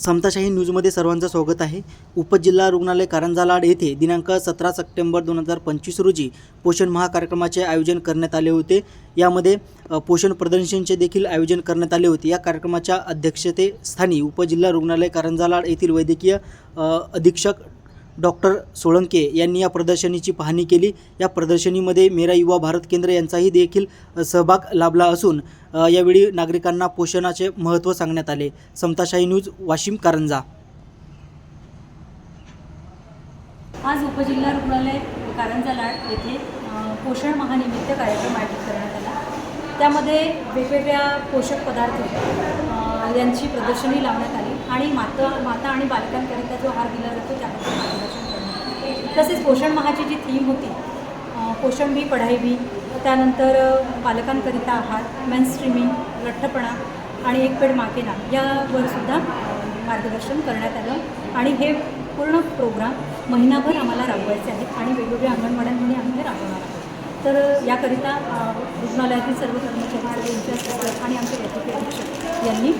समताशाही न्यूजमध्ये सर्वांचं स्वागत आहे. उपजिल्हा रुग्णालय कारंजा लाड येथे दिनांक सतरा सप्टेंबर दोन हजार पंचवीस रोजी पोषण महाकार्यक्रमाचे आयोजन करण्यात आले होते. यामध्ये पोषण प्रदर्शनचे देखील आयोजन करण्यात आले होते. या कार्यक्रमाच्या अध्यक्षतेस्थानी उपजिल्हा रुग्णालय कारंजा लाड येथील वैद्यकीय अधीक्षक डॉक्टर सोळंके यांनी या प्रदर्शनीची पाहणी केली. या प्रदर्शनीमध्ये मेरा युवा भारत केंद्र यांचाही देखील सहभाग लाभला असून यावेळी नागरिकांना पोषणाचे महत्त्व सांगण्यात आले. समताशाही न्यूज वाशिम कारंजा. आज उपजिल्हा रुग्णालय कारंजा लाड येथे पोषण महानिमित्त कार्यक्रम आयोजित करण्यात आला. त्यामध्ये वेगवेगळ्या पोषक पदार्थ यांची प्रदर्शनी लावण्यात आली. आणि माता माता आणि बालकांकरिता जो आहार दिला जातो त्याबद्दल मार्गदर्शन करण्यात तसेच पोषण महाची जी थीम होती पोषण भी पढाई भी त्यानंतर बालकांकरिता आहार मेन स्ट्रीमिंग लठ्ठपणा आणि एक पेड माकेना यावर सुद्धा मार्गदर्शन करण्यात आलं. आणि हे पूर्ण प्रोग्राम महिनाभर आम्हाला राबवायचे आहेत आणि वेगवेगळ्या अंगणवाड्यांमध्ये आम्ही ते राबवणार आहोत. तर याकरिता रुग्णालयातील सर्व कर्मचारी आणि आमचे वैद्यकीय अधीक्षक यांनी